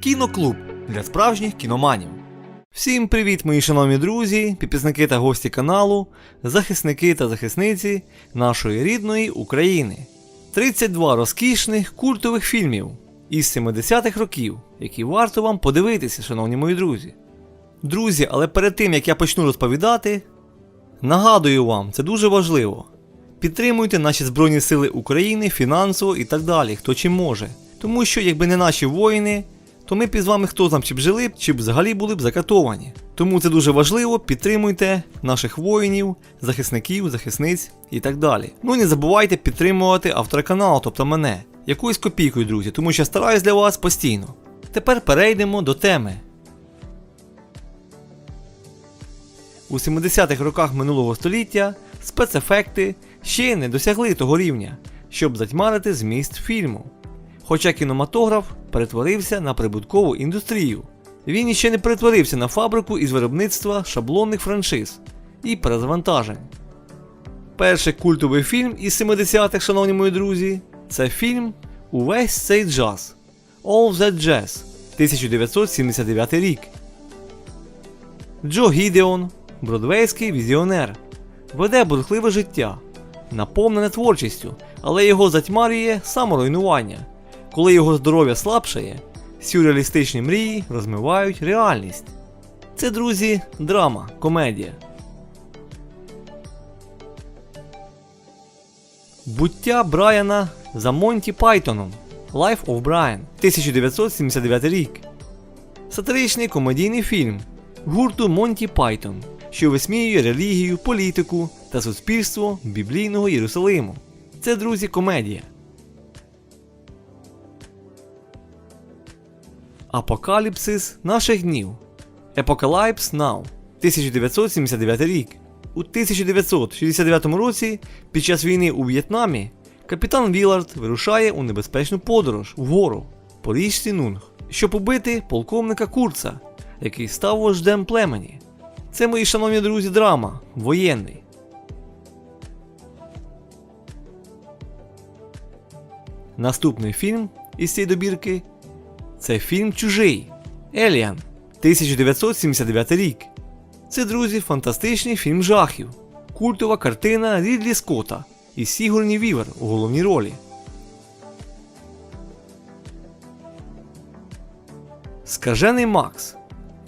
Кіноклуб для справжніх кіноманів. Всім привіт, мої шановні друзі, підписники та гості каналу, захисники та захисниці нашої рідної України. 32 розкішних культових фільмів із 70-х років, які варто вам подивитися, шановні мої друзі. Друзі, але перед тим як я почну розповідати, нагадую вам, це дуже важливо. Підтримуйте наші Збройні Сили України фінансово і так далі, хто чим може. Тому що, якби не наші воїни, то ми б із вами хто там чи б жили, чи б взагалі були б закатовані. Тому це дуже важливо, підтримуйте наших воїнів, захисників, захисниць і так далі. Ну і не забувайте підтримувати автора каналу, тобто мене, якоюсь копійкою, друзі, тому що я стараюсь для вас постійно. Тепер перейдемо до теми. У 70-х роках минулого століття спецефекти ще не досягли того рівня, щоб затьмарити зміст фільму. Хоча кінематограф перетворився на прибуткову індустрію. Він іще не перетворився на фабрику із виробництва шаблонних франшиз і перезавантажень. Перший культовий фільм із 70-х, шановні мої друзі, це фільм Увесь цей джаз All That Jazz 1979 рік. Джо Гідеон, бродвейський візіонер, веде бурхливе життя, наповнене творчістю, але його затьмарює саморуйнування. Коли його здоров'я слабшає, сюрреалістичні мрії розмивають реальність. Це, друзі, драма, комедія. Буття Брайана за Монті Пайтоном Life of Brian 1979 рік. Сатиричний комедійний фільм гурту Монті Пайтон, що висміює релігію, політику та суспільство біблійного Єрусалиму. Це, друзі, комедія. Апокаліпсис наших днів. Apocalypse Now 1979 рік. У 1969 році, під час війни у В'єтнамі, капітан Вілард вирушає у небезпечну подорож вгору по річці Нунг, щоб убити полковника Курца, який став вождем племені. Це, мої шановні друзі, драма, воєнний. Наступний фільм із цієї добірки це фільм Чужий Еліан 1979 рік. Це, друзі, фантастичний фільм жахів. Культова картина Рідлі Скотта і Сігурні Вівер у головній ролі. Скажений Макс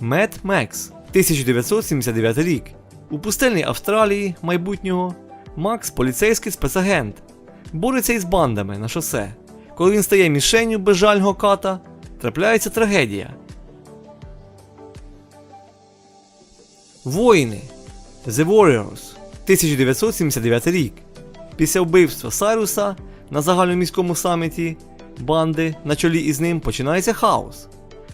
Мед Мекс 1979 рік. У пустельній Австралії майбутнього Макс поліцейський спецагент. Бореться із бандами на шосе. Коли він стає мішенню безжального ката, трапляється трагедія. Воїни The Warriors 1979 рік. Після вбивства Сайруса на загальноміському саміті банди на чолі із ним починається хаос.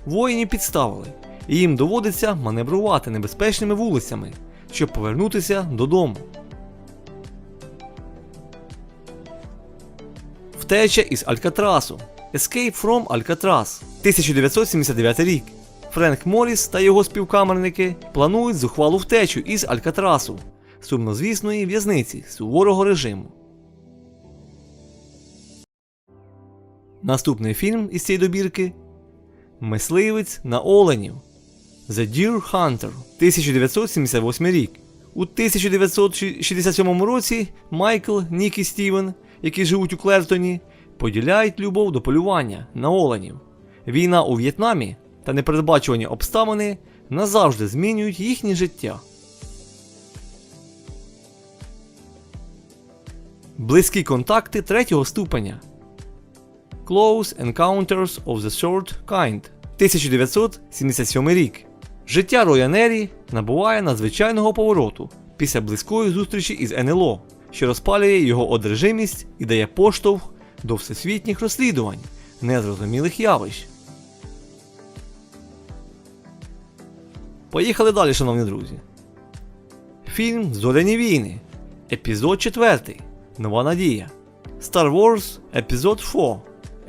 Воїнів підставили, і їм доводиться маневрувати небезпечними вулицями, щоб повернутися додому. Втеча із Алькатрасу Escape from Alcatraz 1979 рік. Френк Морріс та його співкамерники планують зухвалу втечу із Алькатрасу, сумнозвісної в'язниці суворого режиму. Наступний фільм із цієї добірки Мисливець на оленів The Deer Hunter 1978 рік. У 1967 році Майкл, Нік і Стівен, які живуть у Клертоні, поділяють любов до полювання на оленів. Війна у В'єтнамі та непередбачувані обставини назавжди змінюють їхнє життя. Близькі контакти третього ступеня Close Encounters of the Short Kind 1977 рік. Життя Роя Нері набуває надзвичайного повороту після близької зустрічі із НЛО, що розпалює його одержимість і дає поштовх до всесвітніх розслідувань незрозумілих явищ. Поїхали далі, шановні друзі. Фільм Зоряні війни. Епізод 4. Нова надія. Star Wars Епізод 4.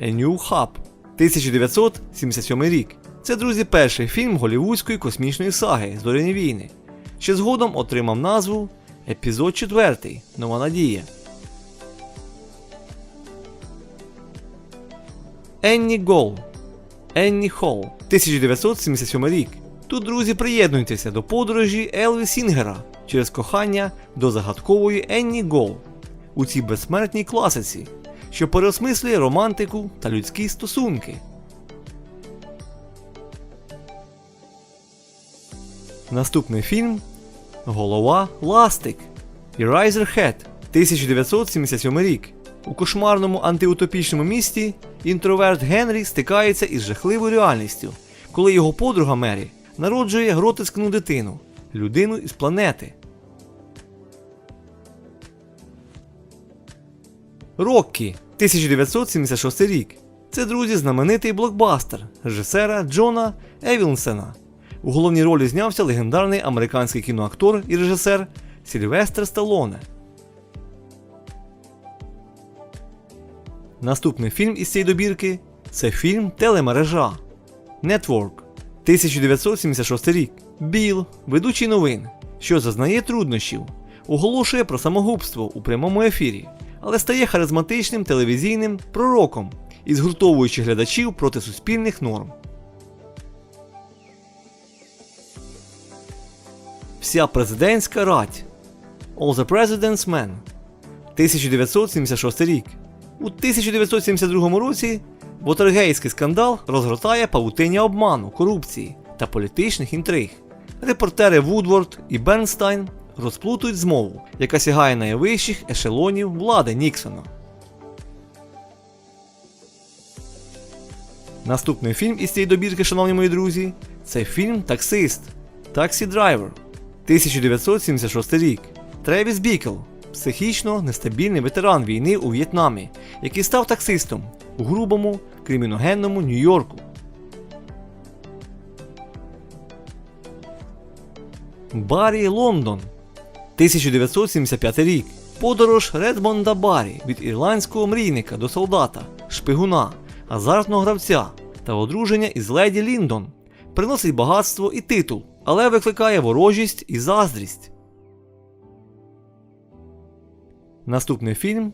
A New Hope 1977 рік. Це, друзі, перший фільм голівудської космічної саги Зоряні війни, що згодом отримав назву Епізод 4. Нова надія. Енні Гол Енні Холл, 1977 рік. Тут, друзі, приєднуйтеся до подорожі Елві Сінгера через кохання до загадкової Енні Гол у цій безсмертній класиці, що переосмислює романтику та людські стосунки. Наступний фільм Голова Ластик Eraserhead 1977 рік. У кошмарному антиутопічному місті інтроверт Генрі стикається із жахливою реальністю, коли його подруга Мері народжує гротескну дитину людину із планети. Роккі 1976 рік. Це друзі знаменитий блокбастер режисера Джона Евілсена. У головній ролі знявся легендарний американський кіноактор і режисер Сільвестр Сталоне. Наступний фільм із цієї добірки це фільм Телемережа Network 1976 рік. Біл, ведучий новин, що зазнає труднощів, оголошує про самогубство у прямому ефірі, але стає харизматичним телевізійним пророком і згуртовуючи глядачів проти суспільних норм. Вся президентська рать All the President's Men 1976 рік. У 1972 році Вотергейський скандал розгортає павутиння обману, корупції та політичних інтриг. Репортери Вудворд і Бернстайн розплутують змову, яка сягає найвищих ешелонів влади Ніксона. Наступний фільм із цієї добірки, шановні мої друзі, це фільм Таксист Таксі Драйвер 1976 рік. Тревіс Бікл психічно нестабільний ветеран війни у В'єтнамі, який став таксистом у грубому криміногенному Нью-Йорку. Баррі Лондон 1975 рік. Подорож Редмонда Баррі від ірландського мрійника до солдата, шпигуна, азартного гравця та одруження із леді Ліндон приносить багатство і титул, але викликає ворожість і заздрість. Наступний фільм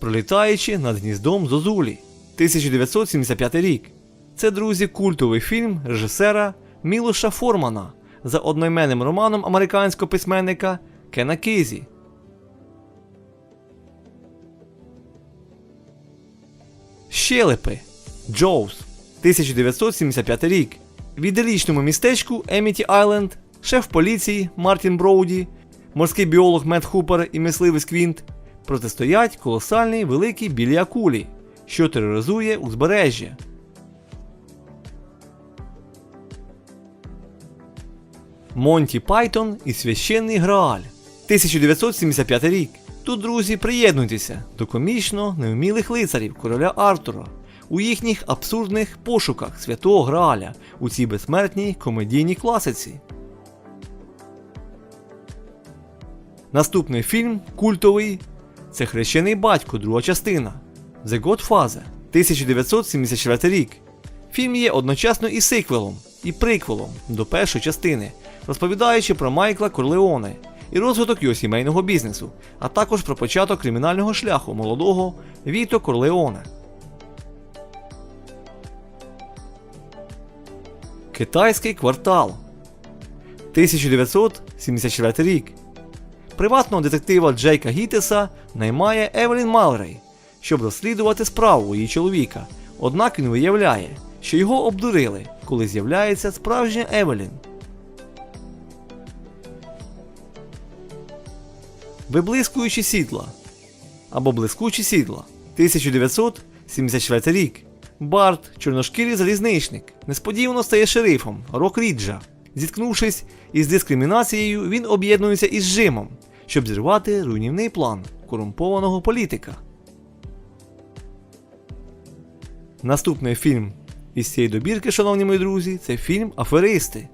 Пролітаючи над гніздом Зозулі 1975 рік. Це, друзі, культовий фільм режисера Мілоша Формана за одноіменним романом американського письменника Кена Кізі. Щелепи Джоус 1975 рік. В іделічному містечку Еміті Айленд шеф поліції Мартін Броуді, морський біолог Мет Хупер і мисливець Квінт протистоять колосальній великій білій акулі, що тероризує узбережжя. Монті Пайтон і священний Грааль 1975 рік. Тут, друзі, приєднуйтеся до комічно невмілих лицарів короля Артура у їхніх абсурдних пошуках святого Грааля у цій безсмертній комедійній класиці. Наступний фільм культовий це Хрещений батько, друга частина The Godfather 1974 рік. Фільм є одночасно і сиквелом, і приквелом до першої частини, розповідаючи про Майкла Корлеоне і розвиток його сімейного бізнесу, а також про початок кримінального шляху молодого Віто Корлеоне. Китайський квартал 1974 рік. Приватного детектива Джейка Гітеса наймає Евелін Малрей, щоб розслідувати справу її чоловіка. Однак він виявляє, що його обдурили, коли з'являється справжня Евелін. Виблискуючі сідла або блискучі сідла 1974 рік. Барт, чорношкірий залізничник, несподівано стає шерифом Рок Ріджа. Зіткнувшись із дискримінацією, він об'єднується із Жимом, щоб зірвати руйнівний план корумпованого політика. Наступний фільм із цієї добірки, шановні мої друзі, це фільм Аферисти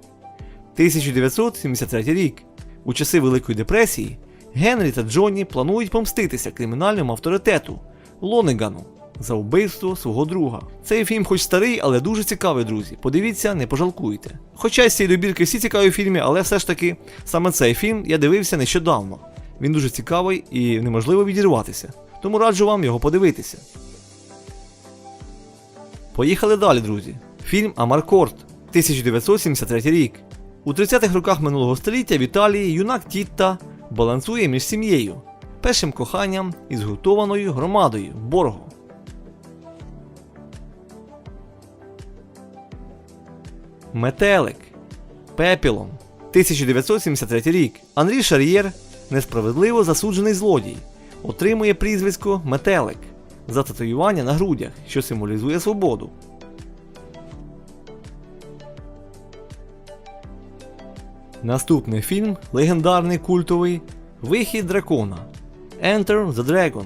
1973 рік. У часи Великої депресії Генрі та Джонні планують помститися кримінальному авторитету Лонегану за вбивство свого друга. Цей фільм, хоч старий, але дуже цікавий, друзі. Подивіться, не пожалкуйте. Хоча з цієї добірки всі цікаві фільми, але все ж таки саме цей фільм я дивився нещодавно. Він дуже цікавий і неможливо відірватися. Тому раджу вам його подивитися. Поїхали далі, друзі. Фільм Амаркорд 1973 рік. У 30-х роках минулого століття в Італії юнак Тітта балансує між сім'єю, першим коханням і згуртованою громадою Борго. Метелик Пепілом 1973 рік. Анрі Шар'єр, несправедливо засуджений злодій, отримує прізвисько Метелик за татуювання на грудях, що символізує свободу. Наступний фільм легендарний культовий Вихід дракона Enter the Dragon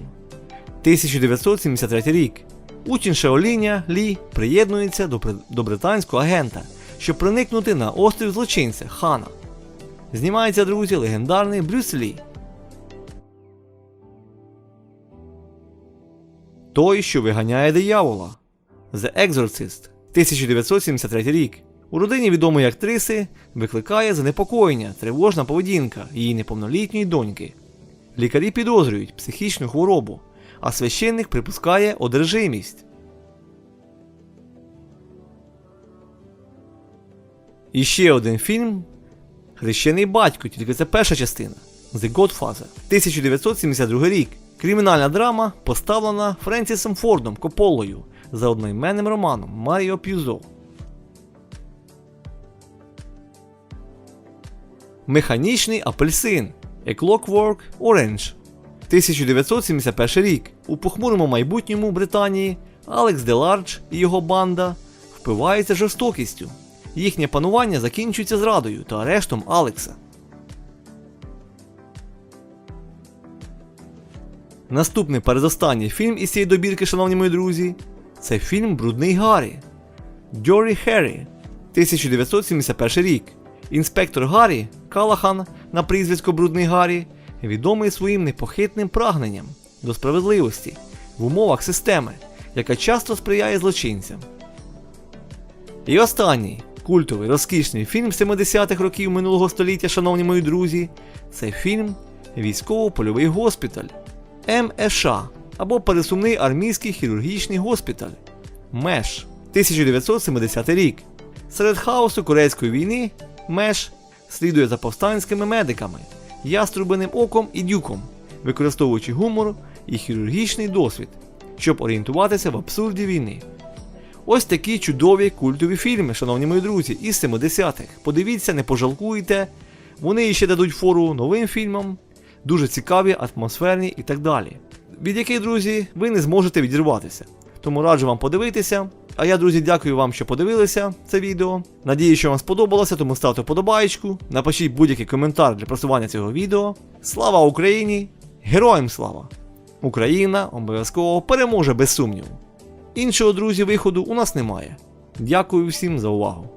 1973 рік. Учень Шаоліня Лі приєднується до, до британського агента, щоб проникнути на острів злочинця Хана. Знімається, друзі, легендарний Брюс Лі. Той, що виганяє диявола. The Exorcist 1973 рік. У родині відомої актриси викликає занепокоєння, тривожна поведінка її неповнолітньої доньки. Лікарі підозрюють психічну хворобу, а священник припускає одержимість. І ще один фільм Хрещений батько, тільки це перша частина. The Godfather 1972 рік. Кримінальна драма поставлена Френсісом Фордом Кополою за одноіменним романом Маріо П'юзо. Механічний апельсин A Clockwork Orange 1971 рік. У похмурому майбутньому Британії Алекс Делардж і його банда впиваються жорстокістю. Їхнє панування закінчується зрадою та арештом Алекса. Наступний передостанній фільм із цієї добірки, шановні мої друзі, це фільм Брудний Гаррі. Дьорі Херрі 1971 рік. Інспектор Гаррі Калахан на прізвисько Брудний Гаррі відомий своїм непохитним прагненням до справедливості в умовах системи, яка часто сприяє злочинцям. І останній культовий розкішний фільм 70-х років минулого століття, шановні мої друзі, це фільм Військово-польовий госпіталь МЕШ або Пересувний армійський хірургічний госпіталь МЕШ 1970 рік. Серед хаосу Корейської війни МЕШ слідує за повстанськими медиками, яструбиним оком і дюком, використовуючи гумор і хірургічний досвід, щоб орієнтуватися в абсурді війни. Ось такі чудові культові фільми, шановні мої друзі, із 70-х. Подивіться, не пожалкуйте. Вони ще дадуть фору новим фільмам, дуже цікаві, атмосферні і так далі. Від яких, друзі, ви не зможете відірватися. Тому раджу вам подивитися. А я, друзі, дякую вам, що подивилися це відео. Надію, що вам сподобалося, тому ставте вподобайку, напишіть будь-який коментар для просування цього відео. Слава Україні! Героям слава! Україна обов'язково переможе без сумніву. Іншого, друзі, виходу у нас немає. Дякую всім за увагу.